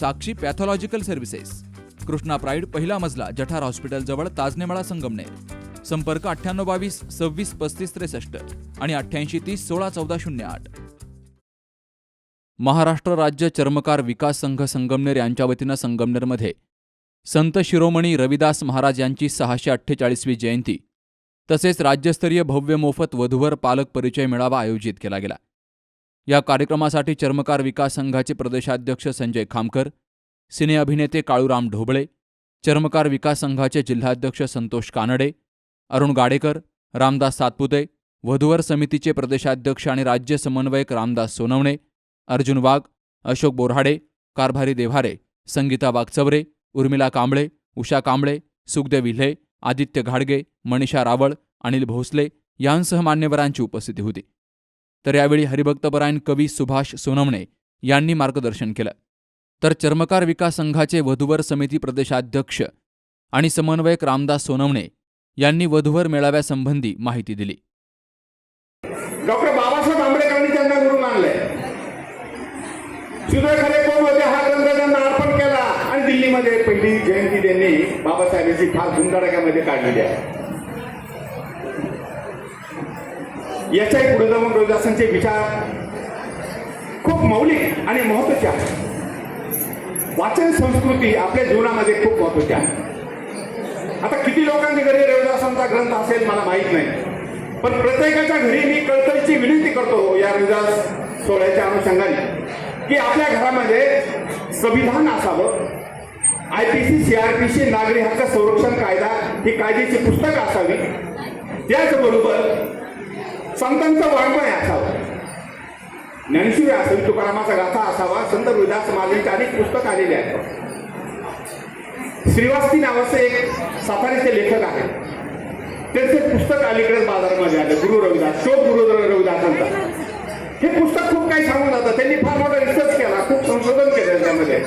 Sakshi pathological services. Krishna pride पहिला मजला जठार hospital जवळ ताजनेमाळा संगमनेर. संपर्क अठ्ठ्याण्णव बावीस सव्वीस पस्तीस त्रेसष्ट आणि अठ्ठ्याऐंशी तीस सोळा चौदा शून्य आठ. महाराष्ट्र राज्य चर्मकार विकास संघ संगमनेर यांच्या वतीनं संगमनेरमध्ये संत शिरोमणी रविदास महाराज यांची सहाशे अठ्ठेचाळीसवी जयंती तसेच राज्यस्तरीय भव्य मोफत वधूवर पालक परिचय मेळावा आयोजित केला गेला. या कार्यक्रमासाठी चर्मकार विकास संघाचे प्रदेशाध्यक्ष संजय खामकर सिने अभिनेते काळूराम ढोबळे चर्मकार विकास संघाचे जिल्हाध्यक्ष संतोष कानडे अरुण गाडेकर रामदास सातपुते वधूवर समितीचे प्रदेशाध्यक्ष आणि राज्य समन्वयक रामदास सोनवणे अर्जुन वाघ अशोक बोराडे कारभारी देव्हारे संगीता वाघचवरे उर्मिला कांबळे उषा कांबळे सुखदेव विल्हे आदित्य घाडगे मनीषा रावळ अनिल भोसले यांसह मान्यवरांची उपस्थिती होती. तर यावेळी हरिभक्तपरायण कवी सुभाष सोनवणे यांनी मार्गदर्शन केलं. तर चर्मकार विकास संघाचे वधूवर समिती प्रदेशाध्यक्ष आणि समन्वयक रामदास सोनवणे यांनी वधूवर मेळाव्यासंबंधी माहिती दिली. डॉक्टर बाबासाहेब आंबेडकरांनी त्यांना गुरु मानले. सुधाखाले कोण होते? हा ग्रंथ त्यांना अर्पण केला आणि दिल्लीमध्ये पहिली जयंती त्यांनी बाबासाहेबांची फार धुमधडाक्यामध्ये काढलेली आहे. याच्याही पुढे जाऊन रविदासांचे विचार खूप मौलिक आणि महत्त्वाचे आहेत. वाचन संस्कृती आपल्या जीवनामध्ये खूप महत्वाची आहे. आता किती लोकांच्या घरी रविदासांचा ग्रंथ असेल मला माहीत नाही. पण प्रत्येकाच्या घरी मी कळकळीची विनंती करतो या रविदास सोहळ्याच्या अनुषंगाने की आपल्या घरामध्ये संविधान असावं. I P C C R P C नागरी हक्क संरक्षण कायदा ही कायद्याची पुस्तकं असावी त्याचबरोबर संतांचा वाङ्मय असावा ज्ञानेश्वरी असावी तुकारामाचा गाथा असावा संत रविदास महाराजांची अनेक पुस्तक आलेले आहेत. श्रीवास्ती नावाचे एक साताऱ्याचे लेखक आहेत. त्यांचे पुस्तक अलीकडेच बाजारामध्ये आले गुरु रविदास शोध गुरु रविदासांचा. हे पुस्तक खूप काही सांगून जातं. त्यांनी फार मोठा रिसर्च केला खूप संशोधन केलं त्यामध्ये.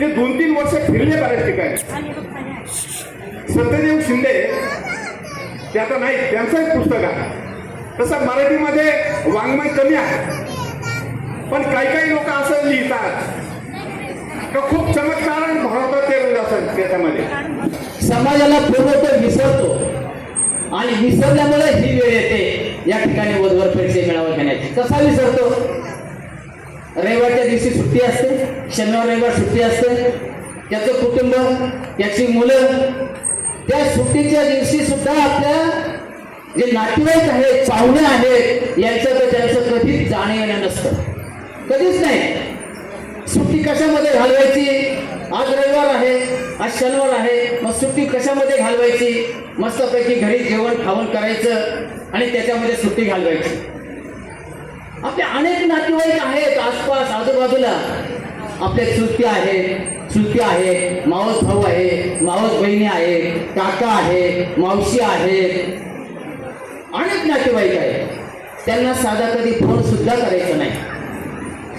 ते दोन तीन वर्ष फिरले बऱ्याच ठिकाणी. सत्यदेव शिंदे ते आता नाही त्यांचं एक पुस्तक आहे. तसं मराठीमध्ये वाङ्मय कमी आहे. पण काही काही लोक असं लिहितात. का खूप चमत्कार भरवतात ते म्हणजे असतात त्याच्यामध्ये. समाजाला पूर्णत्व विसरतो. आणि विसरल्यामुळे ही वेळ येते. या ठिकाणी वधवर पैसे मेळावा घेण्याची. कसा विसरतो? रविवारच्या दिवशी सुट्टी असते. शनिवार रविवार सुट्टी असते. त्याचं कुटुंब त्याची मुलं. त्या सुट्टीच्या दिवशी सुद्धा आपल्या जे नातेवाईक आहेत पाहुणे आहेत यांचं तर त्यांचं कधीच जाणं येणं नसतं. कधीच नाही. सुट्टी कशामध्ये घालवायची? आज रविवार आहे आज शनिवार आहे मग सुट्टी कशामध्ये घालवायची? मस्तपैकी घरी जेवण खावण करायचं आणि त्याच्यामध्ये सुट्टी घालवायची. आपले अनेक नातेवाईक आहेत आसपास आजूबाजूला. आपल्या चुलती आहेत चुलती आहे मावस भाऊ आहे मावस बहिणी आहे काका आहे मावशी आहे अनेक नातेवाईक आहेत. त्यांना साधा कधी फोन सुद्धा करायचा नाही.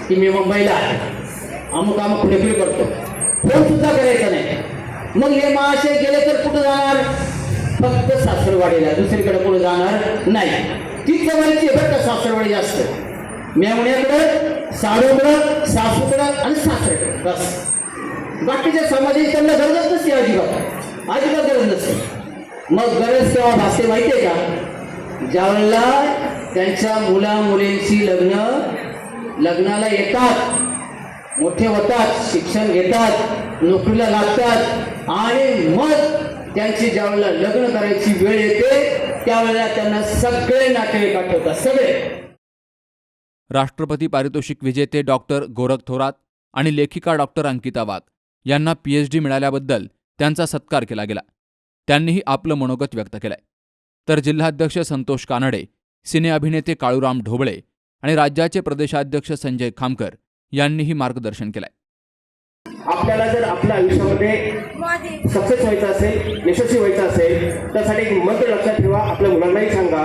की मी मुंबईला आहे. अमुक अमुक पुढे करतो. फोन सुद्धा करायचा नाही. मग हे महाशय गेले तर कुठं जाणार? फक्त सासरवाडीला. दुसरीकडे कुठं जाणार नाही. तीच जवळची बरं का सासरवाडी जास्त. मेवण्याकडं साडूकडं सासूकडं आणि सासऱ्याकडं. बस. बाकीच्या समाजाची त्यांना गरजच नसते अजिबात. अजिबात गरज नसते. मग गरज तेव्हा भासते आहे का? ज्यावेळेला त्यांच्या मुला मुलींची लग्न लग्नाला येतात मोठे होतात शिक्षण घेतात नोकरीला लागतात आणि मग त्यांची ज्यावेळेला लग्न करायची वेळ येते त्यावेळेला त्यांना सगळे नातेवाईक आठवतात सगळे. राष्ट्रपती पारितोषिक विजेते डॉक्टर गोरख थोरात आणि लेखिका डॉक्टर अंकिता वाघ यांना पीएचडी मिळाल्याबद्दल त्यांचा सत्कार केला गेला. त्यांनीही आपलं मनोगत व्यक्त केलंय. तर जिल्हाध्यक्ष संतोष कानडे सिने अभिनेते काळूराम ढोबळे आणि राज्याचे प्रदेशाध्यक्ष संजय खामकर यांनीही मार्गदर्शन केलंय. आपल्याला जर आपल्या आयुष्यामध्ये सक्सेस व्हायचं असेल यशस्वी व्हायचं असेल त्यासाठी एक मंत्र लक्षात ठेवा. आपल्या मुलांनाही सांगा.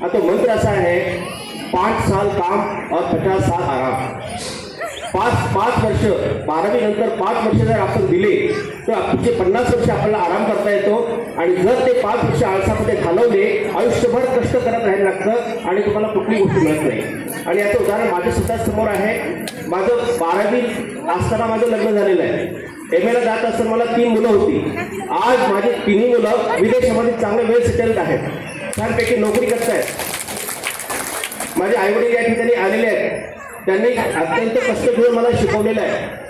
आणि तो मंत्र असा आहे पाच साल काम और पचास साल आराम. पाच पाच वर्ष बारावी नंतर पाच वर्ष जर आपण दिले तर पुढचे पन्नास वर्ष आपल्याला आराम करता येतो. आणि जर ते पाच वर्ष आळसामध्ये घालवले आयुष्यभर कष्ट करत राहायला लागतं आणि तुम्हाला कुठली गोष्ट मिळत नाही. आणि याचं उदाहरण माझ्या सुद्धा समोर आहे. माझं बारावी असताना माझं लग्न झालेलं आहे. एम एला जात असताना मला तीन मुलं होती. आज माझी तिन्ही मुलं विदेशामध्ये चांगले वेल सेटल्ड आहेत. छानपैकी नोकरी करत आहेत माझे आईवडील या ठिकाणी आलेले आहेत. त्यांनी अत्यंत कष्ट घेऊन मला शिकवलेलं आहे.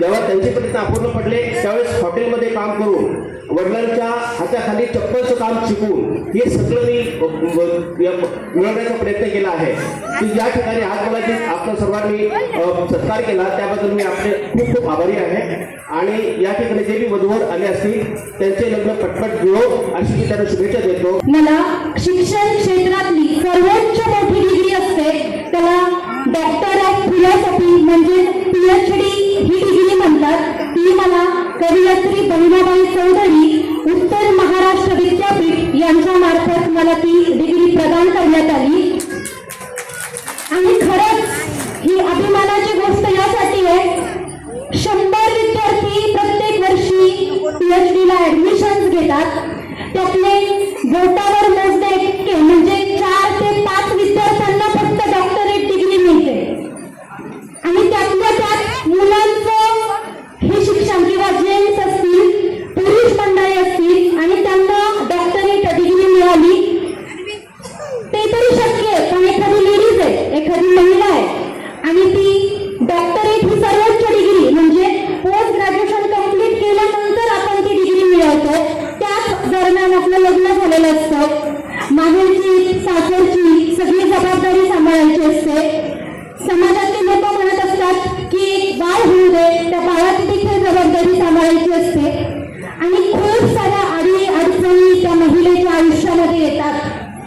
जेव्हा त्यांचे प्रयत्न अपूर्ण पडले त्यावेळेस हॉटेलमध्ये काम करून वडिलांच्या हाताखाली चप्पलचं काम शिकून हे सगळं मी मिळवण्याचा प्रयत्न केला आहे. की या ठिकाणी आज मला जे आपल्या सर्वांनी सत्कार केला त्याबद्दल मी आपले खूप खूप आभारी आहे. आणि या ठिकाणी जे मी वधूवर आले असतील त्यांचे लग्न पटपट जुळो अशी मी त्यांना शुभेच्छा देतो. मला शिक्षण क्षेत्रातली सर्वोच्च मोठी डिग्री असते त्याला डॉक्टर ऑफ फिलॉसॉफी म्हणजे पीएचडी ही डिग्री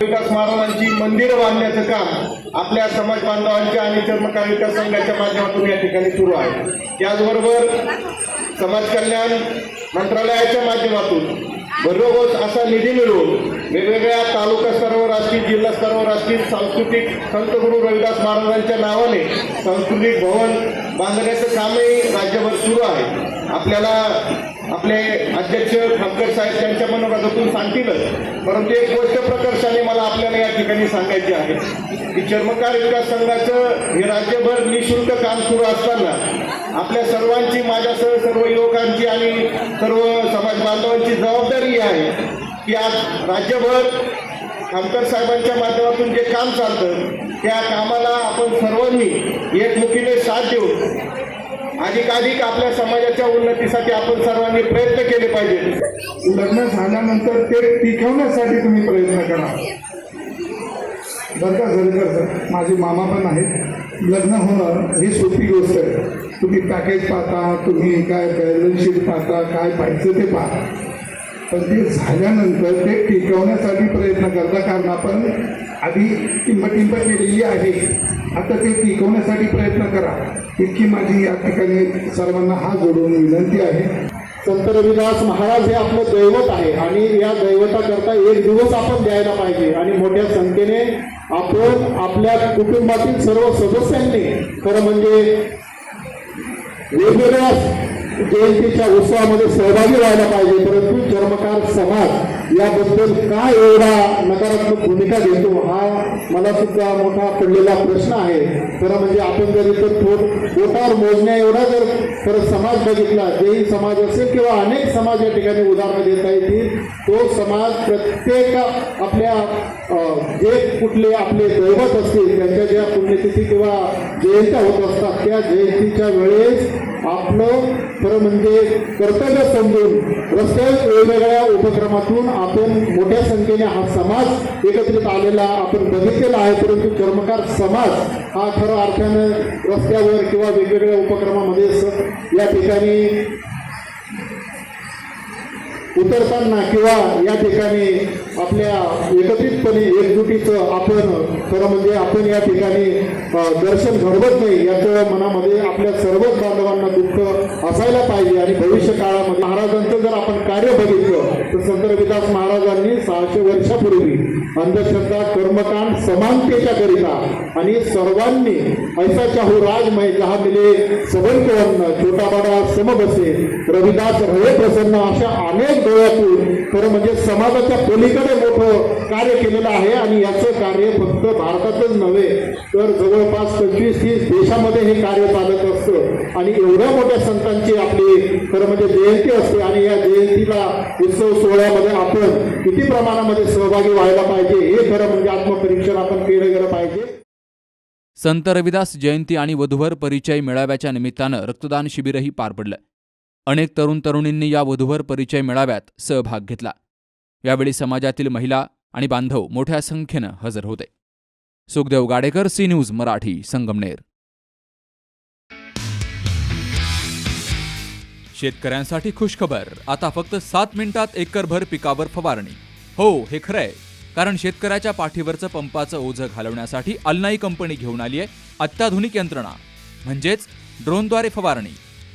विकास महाराजांची मंदिरं बांधण्याचं काम आपल्या समाज बांधवांच्या आणि कर्मकार विकास संघाच्या माध्यमातून या ठिकाणी सुरू आहे. त्याचबरोबर समाज कल्याण मंत्रालयाच्या माध्यमातून भरघोस असा निधी मिळवून वेगवेगळ्या तालुका स्तरावर असतील जिल्हा स्तरावर असतील सांस्कृतिक संत गुरु रविदास महाराजांच्या नावाने सांस्कृतिक भवन बांधण्याचं कामही राज्यभर सुरू आहे. आपल्याला आपले अध्यक्ष खामकर साहेब त्यांच्या मनोगतातून सांगतीलच. परंतु एक गोष्ट प्रकर्षाने मला आपल्याला या ठिकाणी सांगायची आहे की चर्मकार विकास संघाचं हे राज्यभर निशुल्क काम सुरू असताना आपल्या सर्वांची माझ्यासह सर्व युवकांची आणि सर्व समाज बांधवांची जबाबदारी आहे की आज राज्यभर खामकर साहेबांच्या माध्यमातून जे काम चालतं त्या कामाला आपण सर्वांनी एकमुखीने साथ देऊन अधिकाधिक आपल्या समाजाच्या उन्नतीसाठी आपण सर्वांनी प्रयत्न केले पाहिजे. लग्न झाल्यानंतर ते टिकवण्यासाठी तुम्ही प्रयत्न करा. बरं का झरकर सर माझे मामा पण आहेत. लग्न होणं ही सोपी गोष्ट आहे. तुम्ही पॅकेज पाहता तुम्ही काय बॅलन्स शीट पाहता काय पाहिजे ते पाहता. पण ते झाल्यानंतर ते टिकवण्यासाठी प्रयत्न करता कारण आपण आधी किंमत केलेली आहे. आता ते टिकवण्यासाठी प्रयत्न करा. इतकी माझी या ठिकाणी सर्वांना हा जोडून विनंती आहे. संत रविदास महाराज हे आपलं दैवत आहे आणि या दैवताकरता एक दिवस आपण द्यायला पाहिजे. आणि मोठ्या संख्येने आपण आपल्या कुटुंबातील सर्व सदस्यांनी खरं म्हणजे वेगवेगळ्या जयंतीच्या उत्सवामध्ये सहभागी व्हायला पाहिजे परंतु चर्मकार समाज याबद्दल काय एवढा नकारात्मक भूमिका घेतो हा मला सुद्धा मोठा पडलेला प्रश्न आहे. खरं म्हणजे आपण जर इथं थोड बोटावर मोजण्या एवढा जर खरं समाज बघितला जैन समाज असेल किंवा अनेक समाज या ठिकाणी उदाहरणं देता येतील तो समाज प्रत्येक आपल्या जे कुठले आपले दैवत असतील त्यांच्या ज्या पुण्यतिथी किंवा जयंत्या होत असतात त्या जयंतीच्या वेळेस आपलं खरं म्हणजे कर्तव्य समजून रस्त्यात वेगवेगळ्या उपक्रमातून आपण मोठ्या संख्येने हा समाज एकत्रित आलेला आपण बघितलेला आहे परंतु कर्मकार समाज हा खरं अर्थानं रस्त्यावर किंवा वेगवेगळ्या उपक्रमामध्ये या ठिकाणी उतरताना किंवा या ठिकाणी आपल्या एकत्रितपणे एकजुटीचं आपण खरं म्हणजे आपण या ठिकाणी दर्शन घडवत नाही याचं मनामध्ये आपल्या सर्वच बांधवांना दुःख असायला पाहिजे. आणि भविष्य काळामध्ये महाराजांचं जर आपण कार्य बघितलं तर संत रविदास महाराजांनी सहाशे वर्षापूर्वी अंधश्रद्धा कर्मकांड समानतेच्या करिता आणि सर्वांनी ऐसा चाहू राज मै जहा मिले सबन छोटा बडा सम बसे रविदास रहे प्रसन्न अशा अनेक खरं म्हणजे समाजाच्या पलीकडे मोठं कार्य केलेलं आहे आणि याचं कार्य फक्त भारतातच नव्हे तर जवळपास पंचवीस तीस देशामध्ये हे कार्य चालत असतं. आणि एवढ्या मोठ्या संतांची आपली खरं म्हणजे जयंती असते आणि या जयंतीला उत्सव सोहळ्यामध्ये आपण किती प्रमाणामध्ये सहभागी व्हायला पाहिजे हे खरं म्हणजे आत्मपरीक्षण आपण केलं गेलं पाहिजे. संत रविदास जयंती आणि वधूवर परिचय मेळाव्याच्या निमित्तानं रक्तदान शिबिरही पार पडलं. अनेक तरुण तरुणींनी या वधूवर परिचय मेळाव्यात सहभाग घेतला. यावेळी समाजातील महिला आणि बांधव मोठ्या संख्येनं हजर होते. Sukhdev Gadekar C news Marathi Sangamner. शेतकऱ्यांसाठी खुशखबर. आता फक्त सात मिनिटात एकरभर पिकावर फवारणी. हो हे खरंय. कारण शेतकऱ्याच्या पाठीवरचं पंपाचं ओझं घालवण्यासाठी अल्नाई कंपनी घेऊन आली आहे अत्याधुनिक यंत्रणा. म्हणजेच ड्रोनद्वारे फवारणी.